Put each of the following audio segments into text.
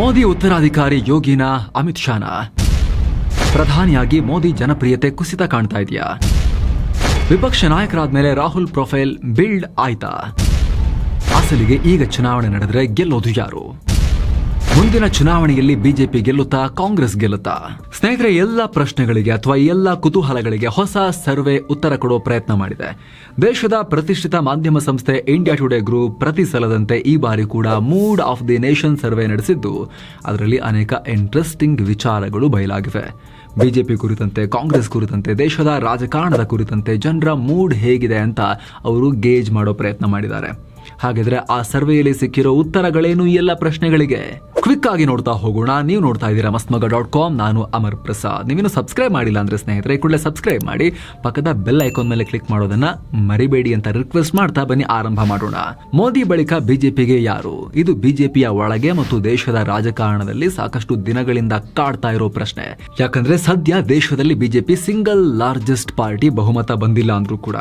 ಮೋದಿ ಉತ್ತರಾಧಿಕಾರಿ ಯೋಗಿನ ಅಮಿತ್ ಶಾನ. ಪ್ರಧಾನಿಯಾಗಿ ಮೋದಿ ಜನಪ್ರಿಯತೆ ಕುಸಿತ ಕಾಣ್ತಾ ಇದೆಯಾ? ವಿಪಕ್ಷ ನಾಯಕರಾದ ಮೇಲೆ ರಾಹುಲ್ ಪ್ರೊಫೈಲ್ ಬಿಲ್ಡ್ ಆಯ್ತಾ? ಅಸಲಿಗೆ ಈಗ ಚುನಾವಣೆ ನಡೆದ್ರೆ ಗೆಲ್ಲೋದು ಯಾರು? ಮುಂದಿನ ಚುನಾವಣೆಯಲ್ಲಿ ಬಿಜೆಪಿ ಗೆಲ್ಲುತ್ತಾ ಕಾಂಗ್ರೆಸ್ ಗೆಲ್ಲುತ್ತಾ? ಸ್ನೇಹಿತರೆ, ಎಲ್ಲ ಪ್ರಶ್ನೆಗಳಿಗೆ ಅಥವಾ ಎಲ್ಲ ಕುತೂಹಲಗಳಿಗೆ ಹೊಸ ಸರ್ವೆ ಉತ್ತರ ಕೊಡುವ ಪ್ರಯತ್ನ ಮಾಡಿದೆ. ದೇಶದ ಪ್ರತಿಷ್ಠಿತ ಮಾಧ್ಯಮ ಸಂಸ್ಥೆ ಇಂಡಿಯಾ ಟುಡೇ ಗ್ರೂಪ್ ಪ್ರತಿ ಸಲದಂತೆ ಈ ಬಾರಿ ಕೂಡ mood of the nation survey ನಡೆಸಿದ್ದು, ಅದರಲ್ಲಿ ಅನೇಕ ಇಂಟ್ರೆಸ್ಟಿಂಗ್ ವಿಚಾರಗಳು ಬಯಲಾಗಿವೆ. ಬಿಜೆಪಿ ಕುರಿತಂತೆ, ಕಾಂಗ್ರೆಸ್ ಕುರಿತಂತೆ, ದೇಶದ ರಾಜಕಾರಣದ ಕುರಿತಂತೆ ಜನರ ಮೂಡ್ ಹೇಗಿದೆ ಅಂತ ಅವರು ಗೇಜ್ ಮಾಡೋ ಪ್ರಯತ್ನ ಮಾಡಿದ್ದಾರೆ. ಹಾಗಿದ್ರೆ ಆ ಸರ್ವೆಯಲ್ಲಿ ಸಿಕ್ಕಿರೋ ಉತ್ತರಗಳೇನು ಎಲ್ಲ ಪ್ರಶ್ನೆಗಳಿಗೆ? ಕ್ವಿಕ್ ಆಗಿ ನೋಡ್ತಾ ಹೋಗೋಣ. ನೀವು ನೋಡ್ತಾ ಇದ್ದೀರಾ ಮಸ್ಮಗ ಡಾಟ್ ಕಾಮ್. ನಾನು ಅಮರ್ ಪ್ರಸಾದ್. ನೀವೇನು ಸಬ್ಸ್ಕ್ರೈಬ್ ಮಾಡಿಲ್ಲ ಅಂದ್ರೆ ಸ್ನೇಹಿತರೆ ಕೂಡಲೇ ಸಬ್ಸ್ಕ್ರೈಬ್ ಮಾಡಿ. ಪಕ್ಕದ ಬೆಲ್ ಐಕಾನ್ ಮೇಲೆ ಕ್ಲಿಕ್ ಮಾಡೋದನ್ನ ಮರಿಬೇಡಿ ಅಂತ ರಿಕ್ವೆಸ್ಟ್ ಮಾಡ್ತಾ ಬನ್ನಿ. ಆರಂಭ ಮಾಡೋಣ. ಮೋದಿ ಬಳಿಕ ಬಿಜೆಪಿಗೆ ಯಾರು? ಇದು ಬಿಜೆಪಿಯ ಒಳಗೆ ಮತ್ತು ದೇಶದ ರಾಜಕಾರಣದಲ್ಲಿ ಸಾಕಷ್ಟು ದಿನಗಳಿಂದ ಕಾಡ್ತಾ ಇರೋ ಪ್ರಶ್ನೆ. ಯಾಕಂದ್ರೆ ಸದ್ಯ ದೇಶದಲ್ಲಿ ಬಿಜೆಪಿ ಸಿಂಗಲ್ ಲಾರ್ಜೆಸ್ಟ್ ಪಾರ್ಟಿ ಬಹುಮತ ಬಂದಿಲ್ಲ ಅಂದ್ರೂ ಕೂಡ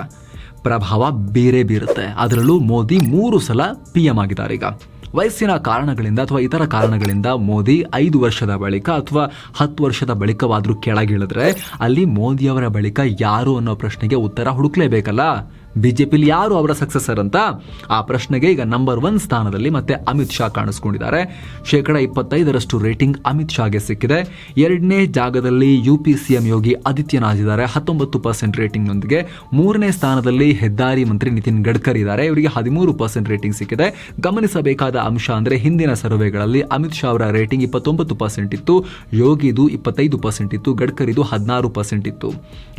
ಪ್ರಭಾವ ಬೇರೆ ಬೀರುತ್ತೆ. ಅದರಲ್ಲೂ ಮೋದಿ ಮೂರು ಸಲ ಪಿ ಎಂ ಆಗಿದ್ದಾರೆ ಈಗ. ವಯಸ್ಸಿನ ಕಾರಣಗಳಿಂದ ಅಥವಾ ಇತರ ಕಾರಣಗಳಿಂದ ಮೋದಿ ಐದು ವರ್ಷದ ಬಳಿಕ ಅಥವಾ ಹತ್ತು ವರ್ಷದ ಬಳಿಕವಾದರೂ ಕೆಳಗಿಳಿದ್ರೆ ಅಲ್ಲಿ ಮೋದಿಯವರ ಬಳಿಕ ಯಾರು ಅನ್ನೋ ಪ್ರಶ್ನೆಗೆ ಉತ್ತರ ಹುಡುಕ್ಲೇಬೇಕಲ್ಲ? ಬಿಜೆಪಿಲಿ ಯಾರು ಅವರ ಸಕ್ಸಸರ್ ಅಂತ? ಆ ಪ್ರಶ್ನೆಗೆ ಈಗ ನಂಬರ್ ಒನ್ ಸ್ಥಾನದಲ್ಲಿ ಮತ್ತೆ ಅಮಿತ್ ಶಾ ಕಾಣಿಸ್ಕೊಂಡಿದ್ದಾರೆ. ಶೇಕಡ ಇಪ್ಪತ್ತೈದರಷ್ಟು ರೇಟಿಂಗ್ ಅಮಿತ್ ಶಾಗೆ ಸಿಕ್ಕಿದೆ. ಎರಡನೇ ಜಾಗದಲ್ಲಿ U P CM Yogi Adityanath ಇದ್ದಾರೆ. ಹತ್ತೊಂಬತ್ತು ಪರ್ಸೆಂಟ್ ರೇಟಿಂಗ್ನೊಂದಿಗೆ ಮೂರನೇ ಸ್ಥಾನದಲ್ಲಿ ಹೆದ್ದಾರಿ ಮಂತ್ರಿ ನಿತಿನ್ ಗಡ್ಕರಿ ಇದ್ದಾರೆ. ಇವರಿಗೆ ಹದಿಮೂರು ಪರ್ಸೆಂಟ್ ರೇಟಿಂಗ್ ಸಿಕ್ಕಿದೆ. ಗಮನಿಸಬೇಕಾದ ಅಂಶ ಅಂದರೆ ಹಿಂದಿನ ಸರ್ವೆಗಳಲ್ಲಿ ಅಮಿತ್ ಶಾ ಅವರ ರೇಟಿಂಗ್ ಇಪ್ಪತ್ತೊಂಬತ್ತು ಪರ್ಸೆಂಟ್ ಇತ್ತು, ಯೋಗಿದು ಇಪ್ಪತ್ತೈದು ಪರ್ಸೆಂಟ್ ಇತ್ತು, ಗಡ್ಕರಿದು ಹದಿನಾರು ಪರ್ಸೆಂಟ್ ಇತ್ತು.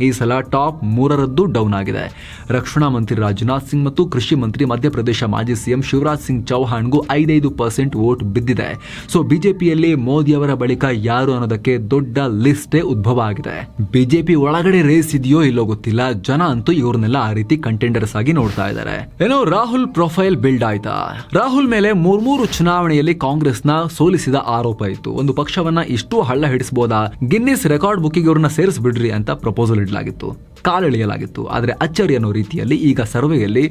ಈ ಸಲ ಟಾಪ್ ಮೂರರದ್ದು ಡೌನ್ ಆಗಿದೆ. ರಕ್ಷಣಾ ಮಂತ್ರಿ ರಾಜನಾಥ್ ಸಿಂಗ್ ಮತ್ತು ಕೃಷಿ ಮಂತ್ರಿ ಮಧ್ಯಪ್ರದೇಶ ಮಾಜಿ ಸಿಎಂ ಶಿವರಾಜ್ ಸಿಂಗ್ ಚೌಹಾಣ್ಗೂ ಐದೈದು ಪರ್ಸೆಂಟ್ ವೋಟ್ ಬಿದ್ದಿದೆ. ಸೊ, ಬಿಜೆಪಿಯಲ್ಲಿ ಮೋದಿ ಅವರ ಬಳಿಕ ಯಾರು ಅನ್ನೋದಕ್ಕೆ ದೊಡ್ಡ ಲಿಸ್ಟೇ ಉದ್ಭವ ಆಗಿದೆ. ಬಿಜೆಪಿ ಒಳಗಡೆ ರೇಸ್ ಇದೆಯೋ ಇಲ್ಲೋ ಗೊತ್ತಿಲ್ಲ. ಜನ ಅಂತೂ ಇವ್ರನ್ನೆಲ್ಲ ಆ ರೀತಿ ಕಂಟೆಂಡರ್ಸ್ ಆಗಿ ನೋಡ್ತಾ ಇದ್ದಾರೆ. ಏನೋ ರಾಹುಲ್ ಪ್ರೊಫೈಲ್ ಬಿಲ್ಡ್ ಆಯ್ತಾ? ರಾಹುಲ್ ಮೇಲೆ ಮೂರ್ಮೂರು ಚುನಾವಣೆಯಲ್ಲಿ ಕಾಂಗ್ರೆಸ್ನ ಸೋಲಿಸಿದ ಆರೋಪ ಇತ್ತು. ಒಂದು ಪಕ್ಷವನ್ನ ಇಷ್ಟು ಹಳ್ಳ ಹಿಡಿಸಬಹುದಾ ಗಿನ್ನಿಸ್ ರೆಕಾರ್ಡ್ ಬುಕ್ಕಿಗೆ ಅವ್ರನ್ನ ಸೇರಿಸ್ಬಿಡ್ರಿ ಅಂತ ಪ್ರಪೋಸಲ್ ಇಡಲಾಗಿತ್ತು. ಕಾಲೆಳೆಯಲಾಗಿತ್ತು ಆದರೆ ಅಚ್ಚರಿ ಅನ್ನೋ ರೀತಿಯಲ್ಲಿ ಈಗ ಸರ್ವೆಯಲ್ಲಿ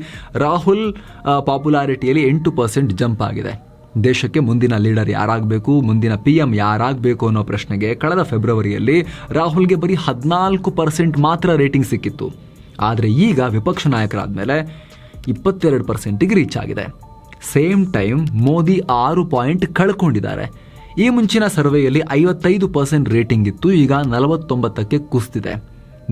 ರಾಹುಲ್ ಪಾಪ್ಯುಲಾರಿಟಿಯಲ್ಲಿ ಎಂಟು ಪರ್ಸೆಂಟ್ ಜಂಪ್ ಆಗಿದೆ. ದೇಶಕ್ಕೆ ಮುಂದಿನ ಲೀಡರ್ ಯಾರಾಗಬೇಕು, ಮುಂದಿನ ಪಿ ಎಂ ಯಾರಾಗಬೇಕು ಅನ್ನೋ ಪ್ರಶ್ನೆಗೆ ಕಳೆದ ಫೆಬ್ರವರಿಯಲ್ಲಿ ರಾಹುಲ್ಗೆ ಬರೀ ಹದಿನಾಲ್ಕು ಪರ್ಸೆಂಟ್ ಮಾತ್ರ ರೇಟಿಂಗ್ ಸಿಕ್ಕಿತ್ತು. ಆದರೆ ಈಗ ವಿಪಕ್ಷ ನಾಯಕರಾದ ಮೇಲೆ ಇಪ್ಪತ್ತೆರಡು ಪರ್ಸೆಂಟಿಗೆ ರೀಚ್ ಆಗಿದೆ. ಸೇಮ್ ಟೈಮ್ ಮೋದಿ ಆರು ಪಾಯಿಂಟ್ ಕಳ್ಕೊಂಡಿದ್ದಾರೆ. ಈ ಮುಂಚಿನ ಸರ್ವೆಯಲ್ಲಿ ಐವತ್ತೈದು ಪರ್ಸೆಂಟ್ ರೇಟಿಂಗ್ ಇತ್ತು, ಈಗ ನಲವತ್ತೊಂಬತ್ತಕ್ಕೆ ಕುಸ್ತಿದೆ.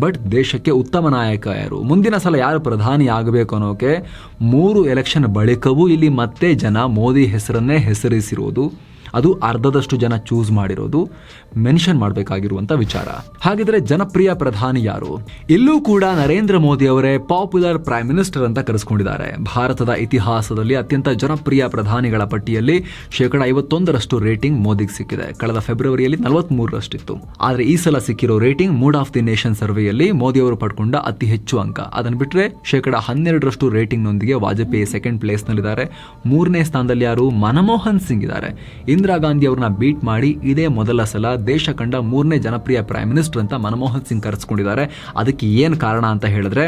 ಬಟ್ ದೇಶಕ್ಕೆ ಉತ್ತಮ ನಾಯಕ ಯಾರು? ಮುಂದಿನ ಸಲ ಯಾರು ಪ್ರಧಾನಿ ಆಗಬೇಕು ಅನ್ನೋಕೆ ಮೂರು ಎಲೆಕ್ಷನ್ ಬಳಿಕವೂ ಇಲ್ಲಿ ಮತ್ತೆ ಜನ ಮೋದಿ ಹೆಸರನ್ನೇ ಹೆಸರಿಸಿರುವುದು ಅದು ಅರ್ಧದಷ್ಟು ಜನ ಚೂಸ್ ಮಾಡಿರೋದು ಮೆನ್ಷನ್ ಮಾಡಬೇಕಾಗಿರುವಂತ ವಿಚಾರ. ಹಾಗಿದ್ರೆ ಜನಪ್ರಿಯ ಪ್ರಧಾನಿ ಯಾರು? ಇಲ್ಲೂ ಕೂಡ ನರೇಂದ್ರ ಮೋದಿ ಅವರೇ ಪಾಪ್ಯುಲರ್ ಪ್ರೈಮ್ ಮಿನಿಸ್ಟರ್ ಅಂತ ಕರೆಸ್ಕೊಂಡಿದ್ದಾರೆ. ಭಾರತದ ಇತಿಹಾಸದಲ್ಲಿ ಅತ್ಯಂತ ಜನಪ್ರಿಯ ಪ್ರಧಾನಿಗಳ ಪಟ್ಟಿಯಲ್ಲಿ ಶೇಕಡ ಐವತ್ತೊಂದರಷ್ಟು ರೇಟಿಂಗ್ ಮೋದಿಗೆ ಸಿಕ್ಕಿದೆ. ಕಳೆದ ಫೆಬ್ರವರಿಯಲ್ಲಿ ನಲವತ್ಮೂರರಷ್ಟಿತ್ತು. ಆದರೆ ಈ ಸಲ ಸಿಕ್ಕಿರೋ rating mood of the nation ಸರ್ವೆಯಲ್ಲಿ ಮೋದಿ ಅವರು ಪಡ್ಕೊಂಡ ಅತಿ ಹೆಚ್ಚು ಅಂಕ. ಅದನ್ನು ಬಿಟ್ಟರೆ ಶೇಕಡ ಹನ್ನೆರಡರಷ್ಟು ರೇಟಿಂಗ್ನೊಂದಿಗೆ ವಾಜಪೇಯಿ ಸೆಕೆಂಡ್ ಪ್ಲೇಸ್ನಲ್ಲಿದ್ದಾರೆ ಮೂರನೇ ಸ್ಥಾನದಲ್ಲಿ ಯಾರು? ಮನಮೋಹನ್ ಸಿಂಗ್ ಇದ್ದಾರೆ. ಇಂದಿರಾ ಗಾಂಧಿ ಅವ್ರನ್ನ ಬೀಟ್ ಮಾಡಿ ಇದೇ ಮೊದಲ ಸಲ ದೇಶ ಕಂಡ ಮೂರನೇ ಜನಪ್ರಿಯ ಪ್ರೈಮ್ ಮಿನಿಸ್ಟರ್ ಅಂತ ಮನಮೋಹನ್ ಸಿಂಗ್ ಕರೆಸ್ಕೊಂಡಿದ್ದಾರೆ. ಅದಕ್ಕೆ ಏನು ಕಾರಣ ಅಂತ ಹೇಳಿದ್ರೆ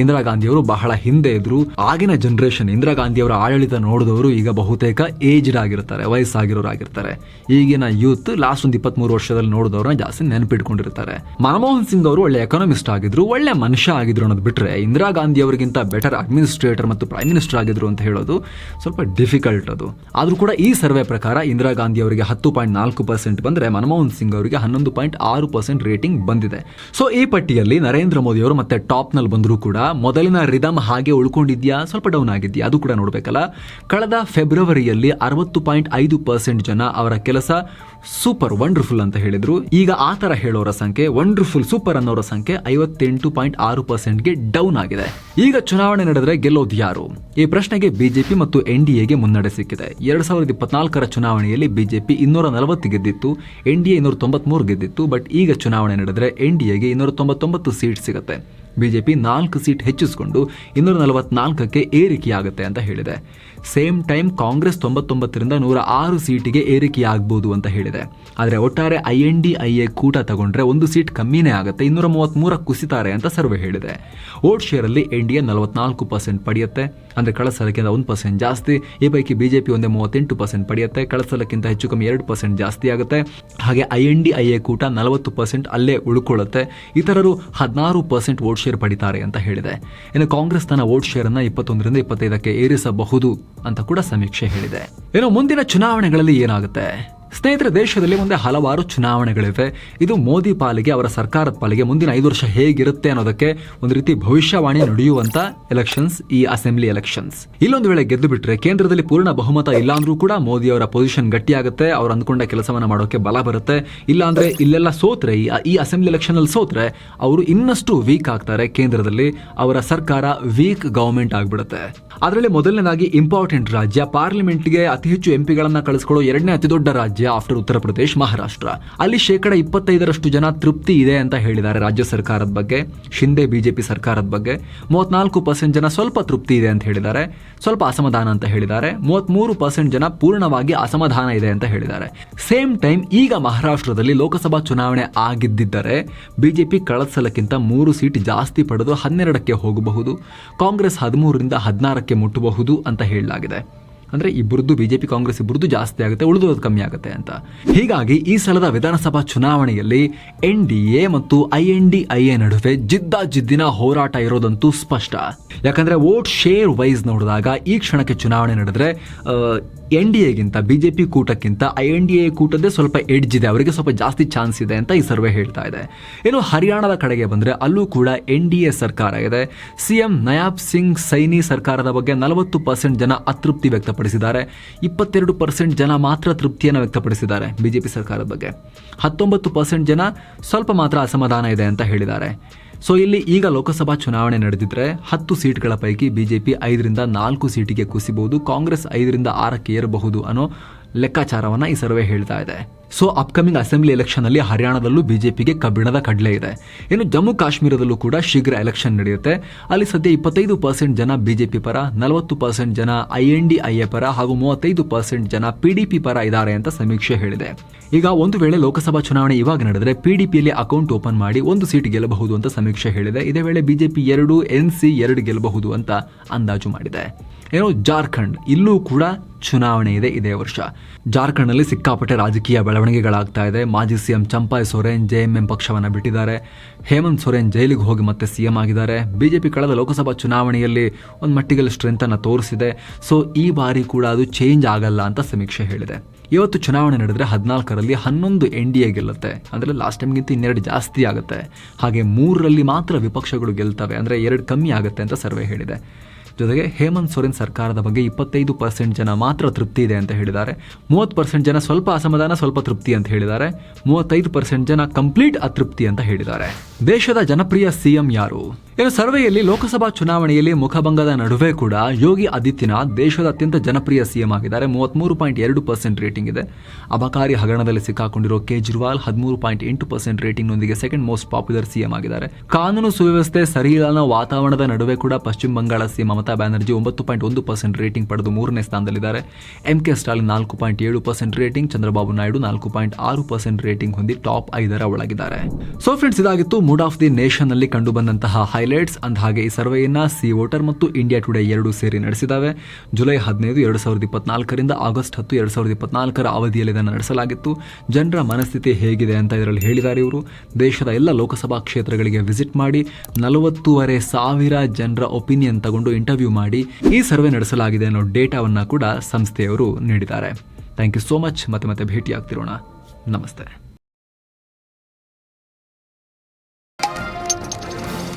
ಇಂದಿರಾ ಗಾಂಧಿಯವರು ಬಹಳ ಹಿಂದೆ ಇದ್ರು. ಆಗಿನ ಜನರೇಷನ್ ಇಂದಿರಾ ಗಾಂಧಿಯವರ ಆಡಳಿತ ನೋಡಿದವರು ಈಗ ಬಹುತೇಕ ಏಜ್ಡ್ ಆಗಿರ್ತಾರೆ, ವಯಸ್ಸಾಗಿರೋರಾಗಿರ್ತಾರೆ. ಈಗಿನ ಯೂತ್ ಲಾಸ್ಟ್ ಒಂದು ಇಪ್ಪತ್ಮೂರು ವರ್ಷದಲ್ಲಿ ನೋಡಿದವ್ರನ್ನ ಜಾಸ್ತಿ ನೆನಪಿಟ್ಕೊಂಡಿರ್ತಾರೆ. ಮನಮೋಹನ್ ಸಿಂಗ್ ಅವರು ಒಳ್ಳೆ ಎಕನಾಮಿಸ್ಟ್ ಆಗಿದ್ರು, ಒಳ್ಳೆ ಮನುಷ್ಯ ಆಗಿದ್ರು ಅನ್ನೋದು ಬಿಟ್ರೆ ಇಂದಿರಾ ಗಾಂಧಿ ಅವರಿಗಿಂತ ಬೆಟರ್ ಅಡ್ಮಿನಿಸ್ಟ್ರೇಟರ್ ಮತ್ತು ಪ್ರೈಮ್ ಮಿನಿಸ್ಟರ್ ಆಗಿದ್ರು ಅಂತ ಹೇಳೋದು ಸ್ವಲ್ಪ ಡಿಫಿಕಲ್ಟ್ ಅದು. ಆದ್ರೂ ಕೂಡ ಈ ಸರ್ವೆ ಪ್ರಕಾರ ಇಂದಿರಾ ಗಾಂಧಿ ಅವರಿಗೆ ಹತ್ತು ಪಾಯಿಂಟ್ ನಾಲ್ಕು ಪರ್ಸೆಂಟ್ ಬಂದ್ರೆ ಮನಮೋಹನ್ ಸಿಂಗ್ ಅವರಿಗೆ ಹನ್ನೊಂದು ಪಾಯಿಂಟ್ ಆರು ಪರ್ಸೆಂಟ್ ರೇಟಿಂಗ್ ಬಂದಿದೆ. ಸೊ ಈ ಪಟ್ಟಿಯಲ್ಲಿ ನರೇಂದ್ರ ಮೋದಿ ಅವರು ಮತ್ತೆ ಟಾಪ್ನಲ್ಲಿ ಬಂದರೂ ಕೂಡ ಮೊದಲಿನ ರಿದಮ್ ಹಾಗೆ ಉಳ್ಕೊಂಡಿದ್ಯಾ? ಸ್ವಲ್ಪ ಡೌನ್ ಆಗಿದ್ಯಾ? ಅದು ಕೂಡ ನೋಡಬೇಕಲ್ಲ. ಕಳೆದ ಫೆಬ್ರವರಿಯಲ್ಲಿ ಅರವತ್ತು ಪಾಯಿಂಟ್ ಐದು ಪರ್ಸೆಂಟ್ ಜನ ಅವರ ಕೆಲಸ ಸೂಪರ್ ವಂಡರ್ಫುಲ್ ಅಂತ ಹೇಳಿದ್ರು. ಈಗ ಆ ತರ ಹೇಳೋರ ಸಂಖ್ಯೆ ವಂಡರ್ಫುಲ್ ಸೂಪರ್ ಅನ್ನೋರ ಸಂಖ್ಯೆ ಐವತ್ತೆಂಟು ಪಾಯಿಂಟ್ ಆರು ಪರ್ಸೆಂಟ್ಗೆ ಡೌನ್ ಆಗಿದೆ. ಈಗ ಚುನಾವಣೆ ನಡೆದ್ರೆ ಗೆಲ್ಲೋದು ಯಾರು? ಈ ಪ್ರಶ್ನೆಗೆ ಬಿಜೆಪಿ ಮತ್ತು ಎನ್ ಡಿ ಎಗೆ ಮುನ್ನಡೆ ಸಿಕ್ಕಿದೆ. ಎರಡ್ ಸಾವಿರದ ಇಪ್ಪತ್ನಾಲ್ಕರ ಚುನಾವಣೆಯಲ್ಲಿ ಬಿಜೆಪಿ ಇನ್ನೂರ ನಲವತ್ತು ಗೆದ್ದಿತ್ತು, ಎನ್ ಡಿ ಇನ್ನೂರ ತೊಂಬತ್ಮೂರು ಗೆದ್ದಿತ್ತು, ಬಟ್ ಈಗ ಚುನಾವಣೆ ನಡೆದ್ರೆ ಎನ್ ಡಿ ಎಗೆ ಇನ್ನೂರ ತೊಂಬತ್ತೊಂಬತ್ತು ಸೀಟ್ ಸಿಗುತ್ತೆ. ಬಿಜೆಪಿ ನಾಲ್ಕು ಸೀಟ್ ಹೆಚ್ಚಿಸಿಕೊಂಡು ಇನ್ನೂರ ನಲವತ್ನಾಲ್ಕಕ್ಕೆ ಏರಿಕೆಯಾಗುತ್ತೆ ಅಂತ ಹೇಳಿದೆ. ಸೇಮ್ ಟೈಮ್ ಕಾಂಗ್ರೆಸ್ ತೊಂಬತ್ತೊಂಬತ್ತರಿಂದ ನೂರ ಆರು ಸೀಟಿಗೆ ಏರಿಕೆಯಾಗಬಹುದು ಅಂತ ಹೇಳಿದೆ. ಆದರೆ ಒಟ್ಟಾರೆ I N D I A ಕೂಟ ತಗೊಂಡ್ರೆ ಒಂದು ಸೀಟ್ ಕಮ್ಮಿನೇ ಆಗುತ್ತೆ, ಇನ್ನೂರ ಮೂವತ್ತ್ಮೂರ ಕುಸಿತಾರೆ ಅಂತ ಸರ್ವೆ ಹೇಳಿದೆ. ವೋಟ್ ಶೇರಲ್ಲಿ ಎನ್ ಡಿ ಎ ನಲವತ್ನಾಲ್ಕು ಪರ್ಸೆಂಟ್ ಪಡೆಯುತ್ತೆ. ಅಂದರೆ ಕಳಸಲಕ್ಕಿಂತ ಸಲಕ್ಕಿಂತ ಒಂದು ಪರ್ಸೆಂಟ್ ಜಾಸ್ತಿ, ಈ ಪೈಕಿ ಬಿಜೆಪಿ ಒಂದೇ ಮೂವತ್ತೆಂಟು ಪರ್ಸೆಂಟ್ ಪಡೆಯುತ್ತೆ, ಕಳಸಲಕ್ಕಿಂತ ಹೆಚ್ಚು ಕಮ್ಮಿ ಎರಡು ಪರ್ಸೆಂಟ್ ಜಾಸ್ತಿ ಆಗುತ್ತೆ. ಹಾಗೆ I N D I A ಕೂಟ ನಲವತ್ತು ಪರ್ಸೆಂಟ್ ಅಲ್ಲೇ ಉಳ್ಕೊಳ್ಳುತ್ತೆ. ಇತರರು ಹದಿನಾರು ಪರ್ಸೆಂಟ್ ವೋಟ್ ಶೇರ್ ಪಡಿತಾರೆ ಅಂತ ಹೇಳಿದೆ. ಇನ್ನು ಕಾಂಗ್ರೆಸ್ ತನ್ನ ವೋಟ್ ಶೇರನ್ನು ಇಪ್ಪತ್ತೊಂದರಿಂದ ಇಪ್ಪತ್ತೈದಕ್ಕೆ ಏರಿಸಬಹುದು ಅಂತ ಕೂಡ ಸಮೀಕ್ಷೆ ಹೇಳಿದೆ. ಇನ್ನು ಮುಂದಿನ ಚುನಾವಣೆಗಳಲ್ಲಿ ಏನಾಗುತ್ತೆ? ಸ್ನೇಹಿತರೆ, ದೇಶದಲ್ಲಿ ಮುಂದೆ ಹಲವಾರು ಚುನಾವಣೆಗಳಿವೆ. ಇದು ಮೋದಿ ಪಾಲಿಗೆ, ಅವರ ಸರ್ಕಾರದ ಪಾಲಿಗೆ ಮುಂದಿನ ಐದು ವರ್ಷ ಹೇಗಿರುತ್ತೆ ಅನ್ನೋದಕ್ಕೆ ಒಂದು ರೀತಿ ಭವಿಷ್ಯವಾಣಿ ನಡೆಯುವಂತ ಎಲೆಕ್ಷನ್ಸ್ ಈ ಅಸೆಂಬ್ಲಿ ಎಲೆಕ್ಷನ್ಸ್ ಇಲ್ಲೊಂದು ವೇಳೆ ಗೆದ್ದು ಬಿಟ್ರೆ ಕೇಂದ್ರದಲ್ಲಿ ಪೂರ್ಣ ಬಹುಮತ ಇಲ್ಲ ಅಂದ್ರೂ ಕೂಡ ಮೋದಿ ಅವರ ಪೊಸಿಷನ್ ಗಟ್ಟಿಯಾಗುತ್ತೆ, ಅವ್ರು ಅಂದ್ಕೊಂಡ ಕೆಲಸವನ್ನ ಮಾಡೋಕೆ ಬಲ ಬರುತ್ತೆ. ಇಲ್ಲ ಅಂದ್ರೆ ಇಲ್ಲೆಲ್ಲ ಸೋತ್ರೆ, ಈ ಅಸೆಂಬ್ಲಿ ಎಲೆಕ್ಷನ್ ಅಲ್ಲಿ ಸೋತ್ರೆ, ಅವರು ಇನ್ನಷ್ಟು ವೀಕ್ ಆಗ್ತಾರೆ ಕೇಂದ್ರದಲ್ಲಿ, ಅವರ ಸರ್ಕಾರ ವೀಕ್ ಗವರ್ಮೆಂಟ್ ಆಗ್ಬಿಡುತ್ತೆ. ಅದರಲ್ಲಿ ಮೊದಲನೇದಾಗಿ ಇಂಪಾರ್ಟೆಂಟ್ ರಾಜ್ಯ. ಪಾರ್ಲಿಮೆಂಟ್ಗೆ ಅತಿ ಹೆಚ್ಚು ಎಂಪಿಗಳನ್ನ ಕಳಿಸ್ಕೊಳ್ಳೋ ಎರಡನೇ ಅತಿ ದೊಡ್ಡ ರಾಜ್ಯ ಆಫ್ಟರ್ ಉತ್ತರ ಪ್ರದೇಶ್, ಮಹಾರಾಷ್ಟ್ರ. ಅಲ್ಲಿ ಶೇಕಡ ಇಪ್ಪತ್ತೈದರಷ್ಟು ಜನ ತೃಪ್ತಿ ಇದೆ ಅಂತ ಹೇಳಿದ್ದಾರೆ ರಾಜ್ಯ ಸರ್ಕಾರದ ಬಗ್ಗೆ ಶಿಂದೆ ಬಿಜೆಪಿ ಸರ್ಕಾರದ ಬಗ್ಗೆ. ಮೂವತ್ನಾಲ್ಕು ಪರ್ಸೆಂಟ್ ಜನ ಸ್ವಲ್ಪ ತೃಪ್ತಿ ಇದೆ ಅಂತ ಹೇಳಿದ್ದಾರೆ. ಸ್ವಲ್ಪ ಅಸಮಾಧಾನ ಅಂತ ಹೇಳಿದ್ದಾರೆ. ಮೂವತ್ಮೂರು ಪರ್ಸೆಂಟ್ ಜನ ಪೂರ್ಣವಾಗಿ ಅಸಮಾಧಾನ ಇದೆ ಅಂತ ಹೇಳಿದ್ದಾರೆ. ಸೇಮ್ ಟೈಮ್ ಈಗ ಮಹಾರಾಷ್ಟ್ರದಲ್ಲಿ ಲೋಕಸಭಾ ಚುನಾವಣೆ ಆಗಿದ್ದರೆ ಬಿಜೆಪಿ ಕಳಸಲಕ್ಕಿಂತ ಸಲಕ್ಕಿಂತ ಮೂರು ಸೀಟ್ ಜಾಸ್ತಿ ಪಡೆದು ಹನ್ನೆರಡಕ್ಕೆ ಹೋಗಬಹುದು. ಕಾಂಗ್ರೆಸ್ ಹದಿಮೂರರಿಂದ ಹದಿನಾರಕ್ಕೆ ಮುಟ್ಟಬಹುದು ಅಂತ ಹೇಳಲಾಗಿದೆ. ಅಂದ್ರೆ ಇಬ್ಬರದ್ದು ಬಿಜೆಪಿ ಕಾಂಗ್ರೆಸ್ ಇಬ್ಬರದ್ದು ಜಾಸ್ತಿ ಆಗುತ್ತೆ ಉಳಿದೋದು ಕಮ್ಮಿ ಆಗುತ್ತೆ ಅಂತ. ಹೀಗಾಗಿ ಈ ಸಲದ ವಿಧಾನಸಭಾ ಚುನಾವಣೆಯಲ್ಲಿ ಎನ್ ಡಿ ಎ ಮತ್ತು I N D I A ನಡುವೆ ಜಿದ್ದಾಜಿದ್ದಿನ ಹೋರಾಟ ಇರೋದಂತೂ ಸ್ಪಷ್ಟ. ಯಾಕಂದ್ರೆ ವೋಟ್ ಶೇರ್ ವೈಸ್ ನೋಡಿದಾಗ ಈ ಕ್ಷಣಕ್ಕೆ ಚುನಾವಣೆ ನಡೆದ್ರೆ ಎನ್ ಡಿ ಎಗಿಂತ ಬಿಜೆಪಿ ಕೂಟಕ್ಕಿಂತ ಐ ಎನ್ ಡಿ ಎ ಕೂಟದ್ದೇ ಸ್ವಲ್ಪ ಎಡ್ಜ್ ಇದೆ. ಅವರಿಗೆ ಸ್ವಲ್ಪ ಜಾಸ್ತಿ ಚಾನ್ಸ್ ಇದೆ ಅಂತ ಈ ಸರ್ವೆ ಹೇಳ್ತಾ ಇದೆ. ಇನ್ನು ಹರಿಯಾಣದ ಕಡೆಗೆ ಬಂದರೆ ಅಲ್ಲೂ ಕೂಡ ಎನ್ ಡಿ ಎ ಸರ್ಕಾರ ಇದೆ. ಸಿಎಂ ನಯಾಬ್ ಸಿಂಗ್ ಸೈನಿ ಸರ್ಕಾರದ ಬಗ್ಗೆ ನಲವತ್ತು ಪರ್ಸೆಂಟ್ ಜನ ಅತೃಪ್ತಿ ವ್ಯಕ್ತಪಡಿಸಿದ್ದಾರೆ. ಇಪ್ಪತ್ತೆರಡು ಪರ್ಸೆಂಟ್ ಜನ ಮಾತ್ರ ತೃಪ್ತಿಯನ್ನು ವ್ಯಕ್ತಪಡಿಸಿದ್ದಾರೆ ಬಿಜೆಪಿ ಸರ್ಕಾರದ ಬಗ್ಗೆ. ಹತ್ತೊಂಬತ್ತು ಪರ್ಸೆಂಟ್ ಜನ ಸ್ವಲ್ಪ ಮಾತ್ರ ಅಸಮಾಧಾನ ಇದೆ ಅಂತ ಹೇಳಿದ್ದಾರೆ. ಸೊ ಇಲ್ಲಿ ಈಗ ಲೋಕಸಭಾ ಚುನಾವಣೆ ನಡೆದಿದ್ರೆ ಹತ್ತು ಸೀಟ್ಗಳ ಪೈಕಿ ಬಿಜೆಪಿ ಐದರಿಂದ ನಾಲ್ಕು ಸೀಟಿಗೆ ಕುಸಿಬಹುದು, ಕಾಂಗ್ರೆಸ್ ಐದರಿಂದ ಆರಕ್ಕೆ ಏರಬಹುದು ಅನ್ನೋ ಲೆಕ್ಕಾಚಾರವನ್ನ ಈ ಸರ್ವೆ ಹೇಳ್ತಾ ಇದೆ. ಸೊ ಅಪ್ಕಮಿಂಗ್ ಅಸೆಂಬ್ಲಿ ಎಲೆಕ್ಷನ್ ಅಲ್ಲಿ ಹರಿಯಾಣದಲ್ಲೂ ಬಿಜೆಪಿಗೆ ಕಬ್ಬಿಣದ ಕಡಲೆ ಇದೆ. ಇನ್ನು ಜಮ್ಮು ಕಾಶ್ಮೀರದಲ್ಲೂ ಕೂಡ ಶೀಘ್ರ ಎಲೆಕ್ಷನ್ ನಡೆಯುತ್ತೆ. ಅಲ್ಲಿ ಸದ್ಯ ಇಪ್ಪತ್ತೈದು ಪರ್ಸೆಂಟ್ ಜನ ಬಿಜೆಪಿ ಪರ, ನಲವತ್ತು ಪರ್ಸೆಂಟ್ ಜನ I N D I A ಪರ ಹಾಗೂ ಮೂವತ್ತೈದು ಪರ್ಸೆಂಟ್ ಜನ ಪಿಡಿಪಿ ಪರ ಇದ್ದಾರೆ ಅಂತ ಸಮೀಕ್ಷೆ ಹೇಳಿದೆ. ಈಗ ಒಂದು ವೇಳೆ ಲೋಕಸಭಾ ಚುನಾವಣೆ ಇವಾಗ ನಡೆದರೆ ಪಿಡಿಪಿಯಲ್ಲಿ ಅಕೌಂಟ್ ಓಪನ್ ಮಾಡಿ ಒಂದು ಸೀಟ್ ಗೆಲ್ಲಬಹುದು ಅಂತ ಸಮೀಕ್ಷೆ ಹೇಳಿದೆ. ಇದೇ ವೇಳೆ ಬಿಜೆಪಿ ಎರಡು, ಎನ್ ಸಿ ಎರಡು ಗೆಲ್ಲಬಹುದು ಅಂತ ಅಂದಾಜು ಮಾಡಿದೆ. ಏನೋ ಜಾರ್ಖಂಡ್, ಇಲ್ಲೂ ಕೂಡ ಚುನಾವಣೆ ಇದೆ ಇದೇ ವರ್ಷ. ಜಾರ್ಖಂಡ್ನಲ್ಲಿ ಸಿಕ್ಕಾಪಟ್ಟೆ ರಾಜಕೀಯ ಬೆಳವಣಿಗೆಗಳಾಗ್ತಾ ಇದೆ. ಮಾಜಿ ಸಿಎಂ ಚಂಪಾಯ್ ಸೊರೇನ್ ಜೆಎಂಎಂ ಪಕ್ಷವನ್ನು ಬಿಟ್ಟಿದ್ದಾರೆ. ಹೇಮಂತ್ ಸೊರೇನ್ ಜೈಲಿಗೆ ಹೋಗಿ ಮತ್ತೆ ಸಿಎಂ ಆಗಿದ್ದಾರೆ. ಬಿಜೆಪಿ ಕಳೆದ ಲೋಕಸಭಾ ಚುನಾವಣೆಯಲ್ಲಿ ಒಂದು ಮಟ್ಟಿಗೆ ಸ್ಟ್ರೆಂತನ್ನು ತೋರಿಸಿದೆ. ಸೊ ಈ ಬಾರಿ ಕೂಡ ಅದು ಚೇಂಜ್ ಆಗಲ್ಲ ಅಂತ ಸಮೀಕ್ಷೆ ಹೇಳಿದೆ. ಇವತ್ತು ಚುನಾವಣೆ ನಡೆದ್ರೆ ಹದಿನಾಲ್ಕರಲ್ಲಿ ಹನ್ನೊಂದು ಎನ್ ಡಿ ಎ ಗೆಲ್ಲುತ್ತೆ. ಅಂದರೆ ಲಾಸ್ಟ್ ಟೈಮ್ಗಿಂತ ಇನ್ನೆರಡು ಜಾಸ್ತಿ ಆಗುತ್ತೆ. ಹಾಗೆ ಮೂರರಲ್ಲಿ ಮಾತ್ರ ವಿಪಕ್ಷಗಳು ಗೆಲ್ತವೆ. ಅಂದರೆ ಎರಡು ಕಮ್ಮಿ ಆಗುತ್ತೆ ಅಂತ ಸರ್ವೆ ಹೇಳಿದೆ. ಜೊತೆಗೆ ಹೇಮಂತ್ ಸೊರೆನ್ ಸರ್ಕಾರದ ಬಗ್ಗೆ ಇಪ್ಪತ್ತೈದು ಪರ್ಸೆಂಟ್ ಜನ ಮಾತ್ರ ತೃಪ್ತಿ ಇದೆ ಅಂತ ಹೇಳಿದ್ದಾರೆ. ಮೂವತ್ತು ಪರ್ಸೆಂಟ್ ಜನ ಸ್ವಲ್ಪ ಅಸಮಾಧಾನ, ಸ್ವಲ್ಪ ತೃಪ್ತಿ ಅಂತ ಹೇಳಿದ್ದಾರೆ. ಮೂವತ್ತೈದು ಪರ್ಸೆಂಟ್ ಜನ ಕಂಪ್ಲೀಟ್ ಅತೃಪ್ತಿ ಅಂತ ಹೇಳಿದ್ದಾರೆ. ದೇಶದ ಜನಪ್ರಿಯ ಸಿಎಂ ಯಾರು? ಇನ್ನು ಸರ್ವೆಯಲ್ಲಿ ಲೋಕಸಭಾ ಚುನಾವಣೆಯಲ್ಲಿ ಮುಖಭಂಗದ ನಡುವೆ ಕೂಡ ಯೋಗಿ ಆದಿತ್ಯನಾಥ್ ದೇಶದ ಅತ್ಯಂತ ಜನಪ್ರಿಯ ಸಿಎಂ ಆಗಿದ್ದಾರೆ. ಮೂವತ್ಮೂರು ಪಾಯಿಂಟ್ ಎರಡು ಪರ್ಸೆಂಟ್ ರೇಟಿಂಗ್ ಇದೆ. ಅಬಕಾರಿ ಹಗರಣದಲ್ಲಿ ಸಿಕ್ಕಾಕೊಂಡಿರೋ ಕೇಜ್ರಿವಾಲ್ ಹದಿಮೂರು ಪಾಯಿಂಟ್ ಎಂಟು ಪರ್ಸೆಂಟ್ ರೇಟಿಂಗ್ನೊಂದಿಗೆ ಸೆಕೆಂಡ್ ಮೋಸ್ಟ್ ಪಾಪ್ಯುಲರ್ ಸಿಎಂ ಆಗಿದ್ದಾರೆ. ಕಾನೂನು ಸುವ್ಯವಸ್ಥೆ ಸರಿ ಅನ್ನೋ ವಾತಾವರಣದ ನಡುವೆ ಕೂಡ ಪಶ್ಚಿಮ ಬಂಗಾಳ ಸಿಎಂ ಮಮತಾ ಬ್ಯಾನರ್ಜಿ ಒಂಬತ್ತು ಪಾಯಿಂಟ್ ಒಂದು ಪರ್ಸೆಂಟ್ ರೇಟಿಂಗ್ ಪಡೆದು ಮೂರನೇ ಸ್ಥಾನದಲ್ಲಿದ್ದಾರೆ. ಎಂ ಕೆ ಸ್ಟಾಲಿನ್ ನಾಲ್ಕು ಪಾಯಿಂಟ್ ಏಳು ಪರ್ಸೆಂಟ್ ರೇಟಿಂಗ್, ಚಂದ್ರಬಾಬು ನಾಯ್ಡು ನಾಲ್ಕು ಪಾಯಿಂಟ್ ಆರು ಪರ್ಸೆಂಟ್ ರೇಟಿಂಗ್ ಹೊಂದಿ ಟಾಪ್ ಐದರ ಒಳಗಿದ್ದಾರೆ. ಸೊ ಫ್ರೆಂಡ್ಸ್ ಇದಾಗಿತ್ತು ಮೂಡ್ ಆಫ್ ದಿ ನೇಷನ್ ಅಲ್ಲಿ ಕಂಡು ಬಂದಂತಹ ಹೈಲೈಟ್ಸ್. ಅಂದ ಹಾಗೆ ಈ ಸರ್ವೆಯನ್ನ ಸಿ ವೋಟರ್ ಮತ್ತು ಇಂಡಿಯಾ ಟುಡೇ ಎರಡು ಸೇರಿ ನಡೆಸಿದಾವೆ ಜುಲೈ ಹದಿನೈದು, ಎರಡು ಸಾವಿರದ ಇಪ್ಪತ್ನಾಲ್ಕರಿಂದ ಆಗಸ್ಟ್ ಹತ್ತು, ಎರಡು ಸಾವಿರದ ಇಪ್ಪತ್ನಾಲ್ಕರ ಅವಧಿಯಲ್ಲಿ ಇದನ್ನು ನಡೆಸಲಾಗಿತ್ತು. ಜನರ ಮನಸ್ಥಿತಿ ಹೇಗಿದೆ ಅಂತ ಇದರಲ್ಲಿ ಹೇಳಿದ್ದಾರೆ ಇವರು. ದೇಶದ ಎಲ್ಲ ಲೋಕಸಭಾ ಕ್ಷೇತ್ರಗಳಿಗೆ ವಿಸಿಟ್ ಮಾಡಿ ನಲವತ್ತೂವರೆ ಸಾವಿರ ಜನರ ಒಪಿನಿಯನ್ ತಗೊಂಡು ಇಂಟರ್ವ್ಯೂ ಮಾಡಿ ಈ ಸರ್ವೆ ನಡೆಸಲಾಗಿದೆ ಅನ್ನೋ ಡೇಟಾವನ್ನ ಕೂಡ ಸಂಸ್ಥೆಯವರು ನೀಡಿದ್ದಾರೆ. ಥ್ಯಾಂಕ್ ಯು ಸೋ ಮಚ್ ಮತ್ತೆ ಮತ್ತೆ ಭೇಟಿಯಾಗ್ತಿರೋಣ. ನಮಸ್ತೆ.